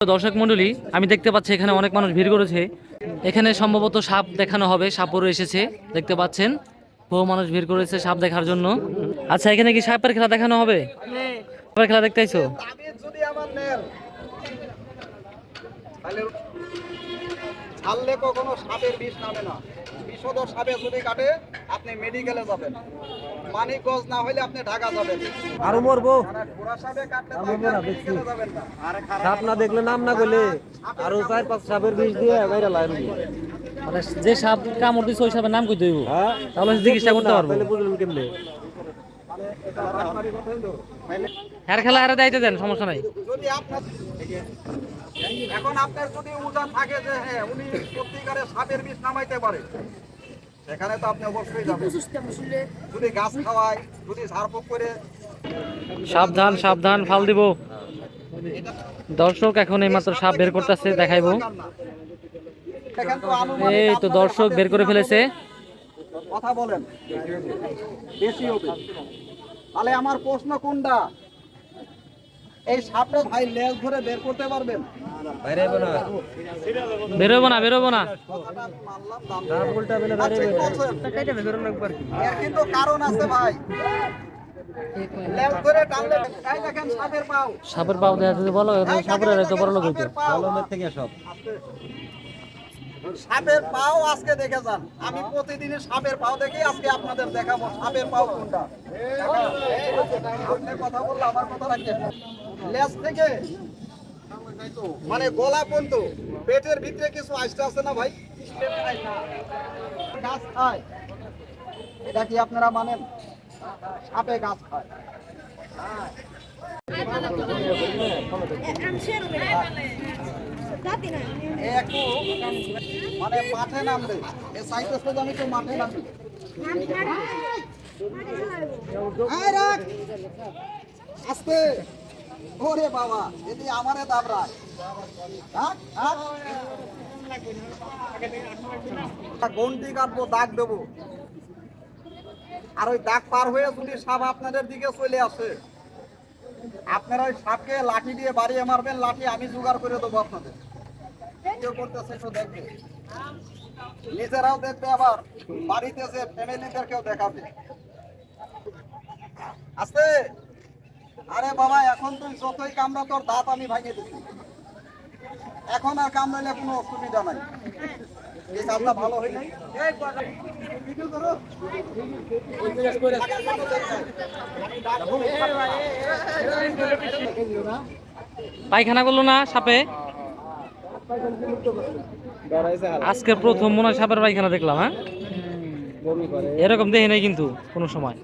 দর্শক মণ্ডলী, আমি দেখতে পাচ্ছি এখানে অনেক মানুষ ভিড় করেছে। এখানে সম্ভবত সাপ দেখানো হবে সাপরও এসেছে, দেখতে পাচ্ছেন। বহু মানুষ ভিড় করেছে সাপ দেখার জন্য। আচ্ছা এখানে কি সাপের খেলা দেখানো হবে? সাপের খেলা দেখতে ছাড়লে কখনো সাপের বিষ নামে না। বিষদ সাপে যদি কাটে, আপনি মেডিকেলে যাবেন। মানিকগঞ্জ না হলে আপনি ঢাকা যাবেন। আরও মরবো। সাপে না, দেখলে নাম না আরও চার পাঁচ সাপের বিষ দিয়ে বাইরে লাইন মানে যে সাপ কামড় দিচ্ছে ওই সাপের নাম কই দইব হ্যাঁ? তাহলে চিকিৎসা করতে পারব। তাহলে বুঝলেন কেমনে? হ্যার খেলা দাইতে দেন সমস্যা নাই। যদি আপনার এখন আপনার যদি উদার থাকে যে হ্যাঁ উনি সত্যিকারে সাপের বিষ নামাইতে পারে। সেখানে তো আপনি অবশ্যই যাবেন। যদি গাছ খাওয়ায় যদি ঝাড়ফুঁক করে। সাবধান সাবধান ফাল দিব। দর্শক এখন এই মাত্র সাপ বের করতেছে দেখাইবো। সেখান এই তো দর্শক বের করে ফেলেছে। কথা বলেন। বেশি হবে। তাহলে আমার প্রশ্ন কোনটা? এই সাপটা ভাই লেজ ধরে বের করতে পারবেন? বেরোবো না বেরোবো না। কিন্তু কারণ আছে ভাই। দেখেন সাপের পাও। দেখা যাচ্ছে বলো সাপের বড় লোক হইতো থেকে সব। সাপের পাও আজকে দেখে যান। আমি প্রতিদিনই সাপের পাও দেখি, আজকে আপনাদের দেখাবো সাপের পাও কোনটা। আপনি কথা বললে আমার কথা রাখেন। লেজ থেকে মানে গলা পর্যন্ত, পেটের ভিতরে কিছু আইসটা আছে না ভাই? গাছ খায়। এটা কি আপনারা মানেন? সাপে গাছ খায়। এ একটু মানে মাঠে আমি মাঠে ওরে বাবা এদি আমারে। গন্ডি কাটবো দাগ দেবো আর ওই দাগ পার হয়ে যদি সাপ আপনাদের দিকে চলে আসে আপনারা ওই সাপকে লাঠি দিয়ে বাড়িয়ে মারবেন লাঠি আমি জোগাড় করে দেবো আপনাদের কেউ নিজেরাও দেখবে আবার, বাড়িতে যে ফ্যামিলিদেরকেও দেখাবে। আস্তে! আরে বাবা, এখন তুই যতই কামড়া, তোর দাঁত আমি ভাঙিয়ে দিচ্ছি এখন আর কামড়ালে কোনো অসুবিধা নাই। পায়খানা করল না সাপে? আজকে প্রথম মনে হয় সাপের পায়খানা দেখলাম হ্যাঁ? এরকম দেখি নাই কিন্তু কোনো সময়।